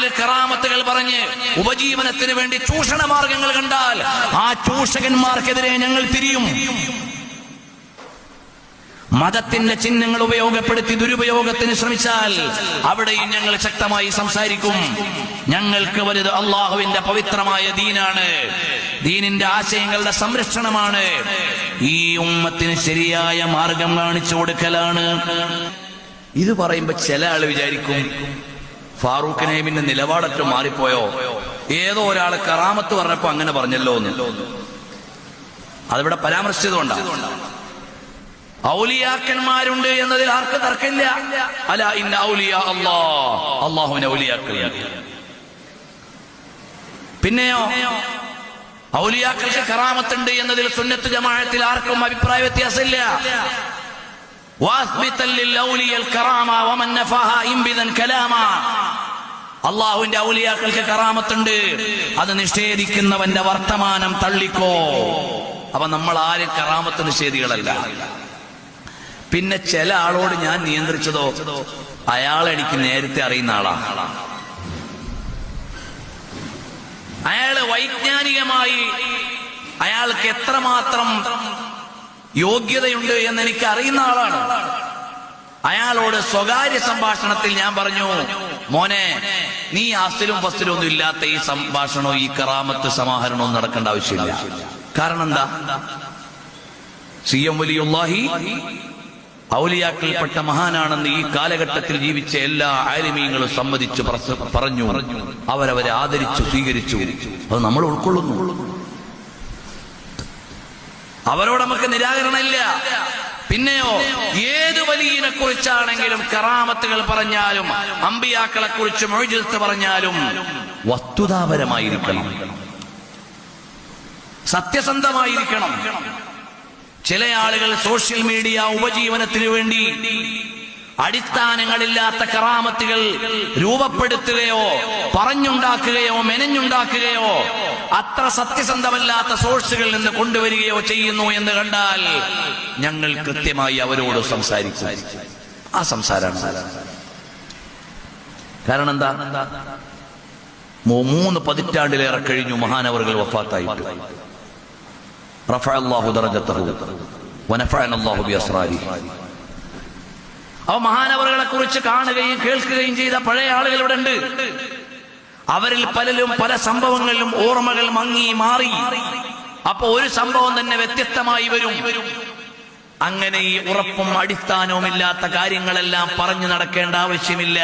ആരെങ്കിലും കറാമത്തുകൾ പറഞ്ഞ് ഉപജീവനത്തിന് വേണ്ടി ചൂഷണ മാർഗങ്ങൾ കണ്ടാൽ ആ ചൂഷകന്മാർക്കെതിരെ ഞങ്ങൾ തിരിയും. മതത്തിന്റെ ചിഹ്നങ്ങൾ ഉപയോഗപ്പെടുത്തി ദുരുപയോഗത്തിന് ശ്രമിച്ചാൽ അവിടെയും ഞങ്ങൾ ശക്തമായി സംസാരിക്കും. ഞങ്ങൾക്ക് വലുത് അള്ളാഹുവിന്റെ പവിത്രമായ ദീനാണ്. ദീനിന്റെ ആശയങ്ങളുടെ സംരക്ഷണമാണ്. ഈ ഉമ്മത്തിന് ശരിയായ മാർഗം കാണിച്ചു കൊടുക്കലാണ്. ഇത് പറയുമ്പോ ചില ആൾ വിചാരിക്കും ഫാറൂഖ് നൈമിന്റെ നിലപാടൊക്കെ മാറിപ്പോയോ? ഏതോ ഒരാൾ കറാമത്ത് പറഞ്ഞപ്പോ അങ്ങനെ പറഞ്ഞല്ലോ എന്ന് അതിവിടെ പരാമർശിച്ചതുകൊണ്ടാണ് ഔലിയാക്കന്മാരുണ്ട് എന്നതിൽ ആർക്ക് തർക്കമില്ല? അല ഇന്ന ഔലിയ അള്ളാ. അള്ളാഹുവിനെ ഔലിയാക്കൾ പിന്നെയോ? ഔലിയാക്കൾക്ക് കറാമത്തുണ്ട് എന്നതിൽ സുന്നത്ത് ജമാഅത്തിൽ ആർക്കും അഭിപ്രായ വ്യത്യാസമില്ല. അള്ളാഹുവിന്റെ ഔലിയാക്കൾക്ക് കറാമത്തുണ്ട്. അത് നിഷേധിക്കുന്നവന്റെ വർത്തമാനം തള്ളിക്കോ. അപ്പൊ നമ്മൾ ആരും കറാമത്ത് നിഷേധികളല്ല. പിന്നെ ചില ആളോട് ഞാൻ നിയന്ത്രിച്ചതോ അയാൾ എനിക്ക് നേരത്തെ അറിയുന്ന ആളാണ്. അയാൾ വൈജ്ഞാനികമായി അയാൾക്ക് എത്രമാത്രം യോഗ്യതയുണ്ട് എന്ന് എനിക്ക് അറിയുന്ന ആളാണ്. അയാളോട് സ്വകാര്യ സംഭാഷണത്തിൽ ഞാൻ പറഞ്ഞു മോനെ നീ അസിലും ഫസ്റ്റിലും ഒന്നും ഇല്ലാത്ത ഈ സംഭാഷണവും ഈ കറാമത്ത് സമാഹരണവും നടക്കേണ്ട ആവശ്യമില്ല. കാരണം എന്താ? സി എം വലിയുള്ളാഹി ഔലിയാക്കിൽപ്പെട്ട മഹാനാണെന്ന് ഈ കാലഘട്ടത്തിൽ ജീവിച്ച എല്ലാ ആലിമീങ്ങളും പ്രസ- പറഞ്ഞു. അവരവരെ ആദരിച്ചു സ്വീകരിച്ചു. അത് നമ്മൾ ഉൾക്കൊള്ളുന്നു. അവരോട് നമുക്ക് നിരാകരണമില്ല. പിന്നെയോ ഏത് വലിയനെ കുറിച്ചാണെങ്കിലും കറാമത്തുകൾ പറഞ്ഞാലും അമ്പിയാക്കളെ കുറിച്ച് മൊഴിജിത്ത് പറഞ്ഞാലും വസ്തുതാപരമായിരിക്കണം. സത്യസന്ധമായിരിക്കണം. ചില ആളുകൾ സോഷ്യൽ മീഡിയ ഉപജീവനത്തിന് വേണ്ടി അടിസ്ഥാനങ്ങളില്ലാത്ത കറാമത്തുകൾ രൂപപ്പെടുത്തുകയോ പറഞ്ഞുണ്ടാക്കുകയോ മെനഞ്ഞുണ്ടാക്കുകയോ അത്ര സത്യസന്ധമല്ലാത്ത സോഴ്സുകളിൽ നിന്ന് കൊണ്ടുവരികയോ ചെയ്യുന്നു എന്ന് കണ്ടാൽ ഞങ്ങൾ കൃത്യമായി അവരോട് സംസാരിച്ചു ആ സംസാരമാണ് കാരണം എന്താ? മൂന്ന് പതിറ്റാണ്ടിലേറെ കഴിഞ്ഞു മഹാനവറുകൾ വഫാത്തായിട്ട്. റഫ അള്ളാഹു ദറജത്തഹു. അള്ളാഹു ബി അസ്രാരി. അവ മഹാനവറുകളെ കുറിച്ച് കാണുകയും കേൾക്കുകയും ചെയ്ത പഴയ ആളുകൾ ഇവിടെ ഉണ്ട്. അവരിൽ പലരും പല സംഭവങ്ങളിലും ഓർമ്മകൾ മങ്ങി മാറി. അപ്പൊ ഒരു സംഭവം തന്നെ വ്യത്യസ്തമായി വരും. അങ്ങനെ ഈ ഉറപ്പും അടിസ്ഥാനവും ഇല്ലാത്ത കാര്യങ്ങളെല്ലാം പറഞ്ഞു നടക്കേണ്ട ആവശ്യമില്ല.